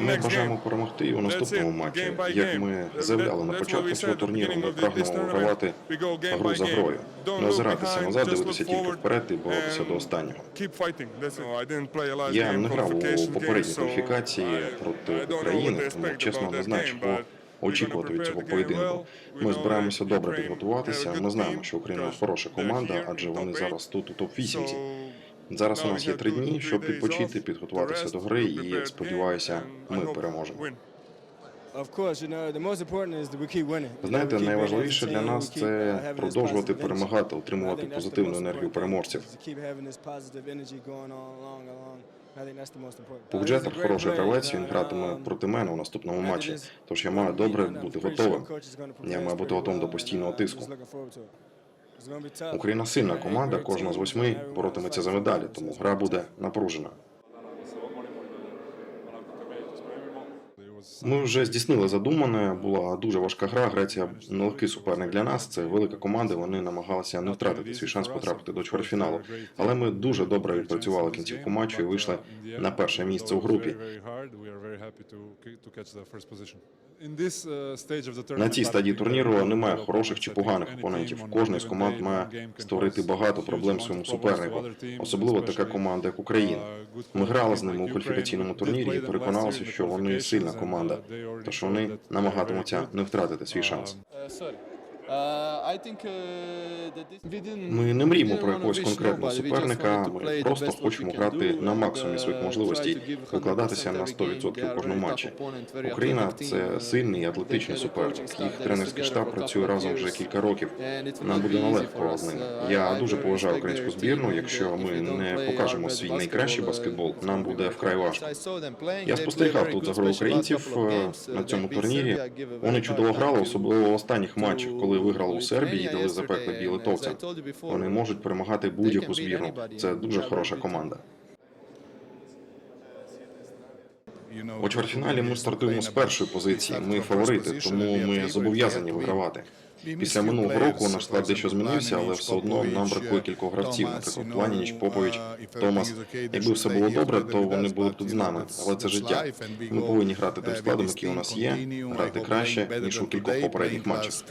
Ми бажаємо перемогти у наступному матчі. Як ми заявляли на початку цього турніру, ми прагнемо вигравати гру за грою. Не озиратися назад, дивитися тільки вперед і боротися до останнього. Я не грав у попередній кваліфікації проти України, тому чесно не знаю, чого очікувати від цього поєдинку. Ми збираємося добре підготуватися. Ми знаємо, що Україна хороша команда, адже вони зараз тут у топ 8 Зараз у нас є три дні, щоб відпочити, підготуватися до гри, і сподіваюся, ми переможемо. Знаєте, найважливіше для нас це продовжувати перемагати, отримувати позитивну енергію переможців. Пугджетер хороший гравець, він гратиме проти мене у наступному матчі. Тож я маю добре бути готовим. Я маю бути готовим до постійного тиску. Україна сильна команда, кожна з восьми боротиметься за медалі, тому гра буде напружена. Ми вже здійснили задумане. Була дуже важка гра. Греція нелегкий суперник для нас. Це велика команда. Вони намагалися не втратити свій шанс потрапити до чвертьфіналу. Але ми дуже добре відпрацювали кінцівку матчу і вийшли на перше місце у групі. На цій стадії турніру немає хороших чи поганих опонентів. Кожна з команд має створити багато проблем своєму супернику, особливо така команда, як Україна. Ми грали з ними у кваліфікаційному турнірі і переконалися, що вони сильна команда, тож вони намагатимуться не втратити свій шанс. Ми не мріємо про якогось конкретного суперника. Ми просто хочемо грати на максимумі своїх можливостей, викладатися на 100% у кожному матчі. Україна це сильний атлетичний суперник. Їх тренерський штаб працює разом вже кілька років. Нам буде нелегко з ними. Я дуже поважаю українську збірну. Якщо ми не покажемо свій найкращий баскетбол, нам буде вкрай важко. Я спостерігав тут за грою українців е, на цьому турнірі. Вони чудово грали, особливо в останніх матчах, коли виграли у Сербії і дали запекле бій литовцям. Вони можуть перемагати будь-яку збірну. Це дуже хороша команда. У чвертьфіналі ми стартуємо з першої позиції. Ми фаворити, тому ми зобов'язані вигравати. Після минулого року наш склад дещо змінився, але все одно нам бракує кількох гравців, наприклад, Планініч, Попович, Томас. Якби все було добре, то вони були б тут з нами. Але це життя. Ми повинні грати тим складом, який у нас є, грати краще ніж у кількох попередніх матчах.